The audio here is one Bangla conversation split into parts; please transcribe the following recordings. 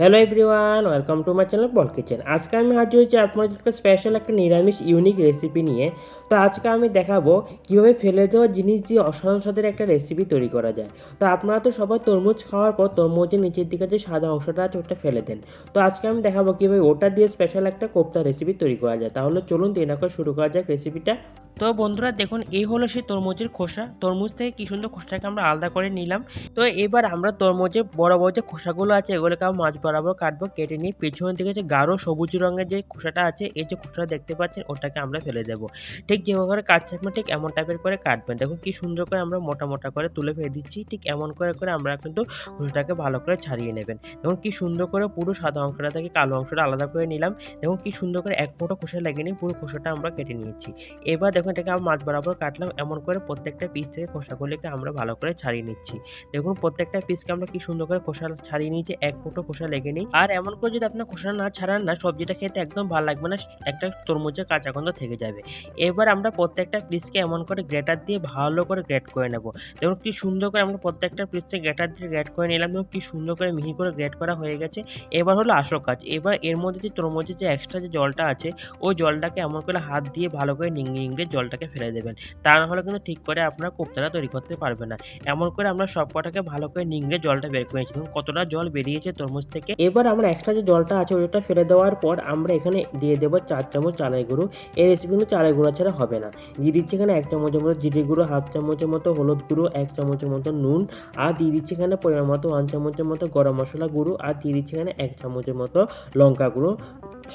Hello everyone welcome to my channel ball kitchen আজকে আমি হাজির হয়েছি আপনাদের স্পেশাল একটা নিরামিষ ইউনিক রেসিপি নিয়ে। তো আজকে আমি দেখাবো কীভাবে ফেলে দেওয়া জিনিস দিয়ে অসাধারণ স্বাদের একটা রেসিপি তৈরি করা যায়। তো আপনারা তো সবাই তরমুজ খাওয়ার পর তরমুজের নিচের দিকে যে সাদা অংশটা আছে ওটা ফেলে দেন। তো আজকে আমি দেখাবো কীভাবে ওটা দিয়ে স্পেশাল একটা কোপ্তা রেসিপি তৈরি করা যায়। তাহলে চলুন না করে শুরু করা যাক রেসিপিটা তো বন্ধুরা দেখুন, এই হলো সেই তরমুজের খোসা। তরমুজ থেকে কি সুন্দর খোসাটাকে আমরা আলাদা করে নিলাম। তো এবার আমরা তরমুজের বড় বড় যে খোসাগুলো আছে, এগুলোকে আমরা মাছ বরাবর কাটবো, কেটে নিয়ে পেছনের দিকে যে গাঢ় সবুজ রঙের যে খোসাটা আছে, এই যে খোসাটা দেখতে পাচ্ছেন, ওটাকে আমরা ফেলে দেবো। ঠিক যেভাবে কাটছে আপনি ঠিক এমন টাইপের করে কাটবেন। দেখুন কি সুন্দর করে আমরা মোটা মোটা করে তুলে ফেলে দিচ্ছি, ঠিক এমন করে করে আমরা কিন্তু খোসাটাকে ভালো করে ছাড়িয়ে নেবেন। দেখুন কি সুন্দর করে পুরো সাদা অংশটা থেকে কালো অংশটা আলাদা করে নিলাম। দেখুন কি সুন্দর করে এক ফোঁটা খোসা লাগিয়ে নিয়ে পুরো খোসাটা আমরা কেটে নিয়েছি। এবার দেখুন এটাকে আমরা মাছ বরাবর কাটলাম। এমন করে প্রত্যেকটা পিস থেকে খোসাগুলিকে আমরা ভালো করে ছাড়িয়ে নিচ্ছি। দেখুন, প্রত্যেকটা পিসকে আমরা কি সুন্দর করে খোসা ছাড়িয়ে নিয়েছি, এক ফুটো খোসা লেগে নেই। আর এমন করে যদি আপনার খোসা না ছাড়ান না, সবজিটা খেতে একদম ভালো লাগবে না, একটা তরমুজের কাঁচা গন্ধ থেকে যাবে। এবার আমরা প্রত্যেকটা পিসকে এমন করে গ্রেটার দিয়ে ভালো করে গ্রেট করে নেব। দেখুন, কি সুন্দর করে আমরা প্রত্যেকটা পিসকে গ্রেটার দিয়ে গ্রেট করে নিলাম। এবং কি সুন্দর করে মিহি করে গ্রেট করা হয়ে গেছে। এবার হলো আসল কাজ। এবার এর মধ্যে যে তরমুজের যে এক্সট্রা যে জলটা আছে, ওই জলটাকে এমন করে হাত দিয়ে ভালো করে নিংড়ে নিংড়ে জলটাকে ফেলে দেবেন। তা না হলে কিন্তু ঠিক করে আপনার কোপ্তাটা তৈরি করতে পারবে না। এমন করে আমরা সব কটাকে ভালো করে নিংড়ে জলটা বের করেছি দেখুন কতটা জল বেরিয়েছে তরমুজ থেকে। এবার আমরা এক্সট্রা যে জলটা আছে ওইটা ফেলে দেওয়ার পর আমরা এখানে দিয়ে দেবো চার চামচ চালাই গুঁড়ো। এই রেসিপি কিন্তু চালাই গুঁড়ো ছাড়া হবে না। দিয়ে দিচ্ছি এখানে এক চামচের মতো জিরে গুঁড়ো, হাফ চামচের মতো হলুদ গুঁড়ো, এক চামচের মতো নুন। আর দিয়ে দিচ্ছি এখানে পরিমাণ মতো ওয়ান চামচের মতো গরম মশলা গুঁড়ো। আর দিয়ে দিচ্ছি এখানে এক চামচের মতো লঙ্কা গুঁড়ো।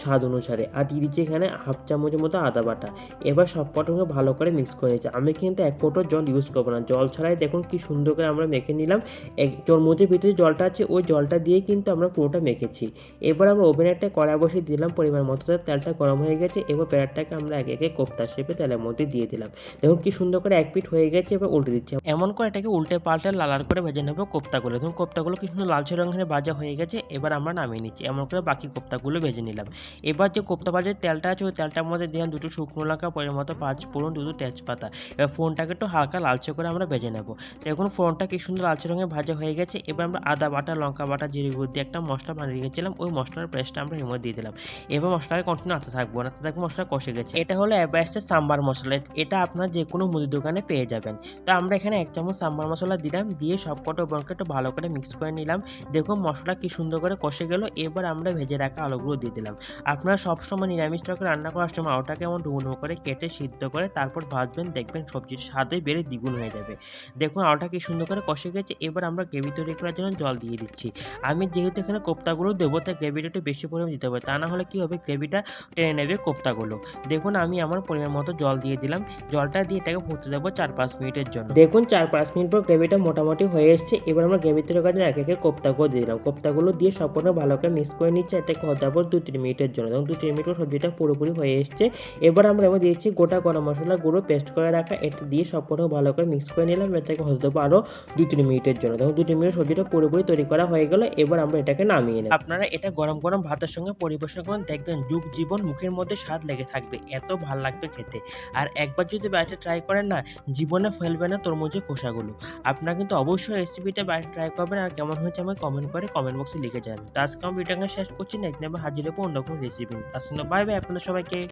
স্বাদ অনুসারে। আর দিয়ে দিচ্ছি এখানে হাফ চামচের মতো আদা বাটা। এবার সব কটাকে ভালো করে মিক্স করে নিচ্ছি আমি কিন্তু এক ফোঁটো জল ইউজ করব না। জল ছাড়াই দেখুন কি সুন্দর করে আমরা মেখে নিলাম। এক তরমুজের ভিতরে জলটা আছে, ওই জলটা দিয়ে কিন্তু আমরা পুরোটা মেখেছি। এবার আমরা ওভেনে একটা কড়া বসিয়ে দিলাম পরিমাণ মতো। তেলটা গরম হয়ে গেছে। এবার পেঁয়াজটাকে আমরা একে একে কোপ্তা শেপে তেলের মধ্যে দিয়ে দিলাম। দেখুন কি সুন্দর করে এক পিঠ হয়ে গেছে। এবার উল্টে দিচ্ছি। এমন করে এটাকে উল্টে পাল্টে লালার করে ভেজে নেব কোপ্তাগুলো দেখুন কোপ্তাগুলো কি সুন্দর লালচে রঙের ভাজা হয়ে গেছে। এবার আমরা নামিয়ে নিচ্ছি। এমন করে বাকি কোপ্তাগুলো ভেজে নিলাম। এবার যে কোপ্তা ভাজার তেলটা আছে, ওই তেলটার মধ্যে দিলাম দুটো শুকনো লঙ্কা, পরিমাণ মতো পাঁচ ফোড়ন, দুটো তেজপাতা। এবার ফোনটাকে একটু হালকা লালচে করে আমরা ভেজে নেব। দেখুন ফোনটা কি সুন্দর লালচে রঙে ভাজা হয়ে গেছে। এবার আমরা আদা বাটা, লঙ্কা বাটা, জিরে গুঁড়ো দিয়ে একটা মশলা বানিয়ে রেখেছিলাম। ওই মশলার পেস্টটা আমরা এর দিয়ে দিলাম। এবার মশলাকে কন্টিনিউ আতে থাকব না। থাকব মশলা কষে গেছে। এটা হলো অ্যাবাসের সাম্বার মশলা। এটা আপনার যে কোনো মুদির দোকানে পেয়ে যাবেন। তো আমরা এখানে এক চামচ সাম্বার মশলা দিলাম। দিয়ে সব কটা উপরকে একটু ভালো করে মিক্স করে নিলাম। দেখুন মশলা কি সুন্দর করে কষে গেল। এবার আমরা ভেজে রাখা আলুগুলো দিয়ে দিলাম। আপনারা সবসময় নিরামিষ তরকারি রান্না করার সময় ওটাকে এমন ডুবো ডুবো করে কেটে সিদ্ধ করে তারপর ভাজবেন, দেখবেন সবজির স্বাদে বেড়ে দ্বিগুণ হয়ে যাবে। দেখুন আলুটা কি সুন্দর করে কষে গেছে, এবার আমরা গ্রেভি তৈরি করার জন্য জল দিয়ে দিচ্ছি। আমি যেহেতু এখানে কোপ্তাগুলো দেবো, তাই গ্রেভিটা একটু বেশি পরিমাণ দিতে হবে। তা না হলে কি হবে, গ্রেভিটা টেনে নেবে কোপ্তাগুলো। দেখুন আমি আমার পরিমাণ মতো জল দিয়ে দিলাম। জলটা দিয়ে এটাকে ফুটতে দেবো চার পাঁচ মিনিটের জন্য। দেখুন চার পাঁচ মিনিট পর গ্রেভিটা মোটামুটি হয়ে এসছে। এবার আমরা গ্রেভি তৈরি করার জন্য এক একে কোপ্তাগুলো দিয়ে দিলাম। কোপ্তাগুলো দিয়ে সম্পূর্ণ ভালো করে মিক্স করে নিচ্ছে। এটাকে হতে হবে দু তিন মিনিটের জন্য। এবং দু তিন মিনিট পর সবজিটা পুরোপুরি হয়ে এসছে। এবার আমরা এবার দিয়েছি গোটা গরম মশলা গুঁড়ো পেস্ট করে রাখা। এটা দিয়ে সম্পূর্ণ ভালো করে মিক্স করে নিলাম। এটাকে হতে দেবো আরও দু তিন মিনিটের জন্য। দেখুন দু তিন মিনিট সবজিটা পুরোপুরি তৈরি করা হয়ে গেল। এবার আমরা এটাকে নামিয়ে নেব। আপনারা এটা গরম গরম ভাতের সঙ্গে পরিবেশন করুন। দেখবেন যুগ জীবন মুখের মধ্যে স্বাদ লেগে থাকবে। এত ভালো লাগবে খেতে। আর একবার যদি বাড়িতে ট্রাই করেন না, জীবনে ফেলবে না তরমুজের খোসাগুলো। আপনারা কিন্তু অবশ্যই রেসিপিটা বাড়িতে ট্রাই করবেন। আর কেমন হয়েছে আমাকে কমেন্ট করে কমেন্ট বক্সে লিখে যাবেন তো আজকে আমি ভিডিওটা শেষ করছি। নেক্সট নেবে হাজির হব অন্য রেসিপি সঙ্গে বাই বাই আপনাদের সবাইকে।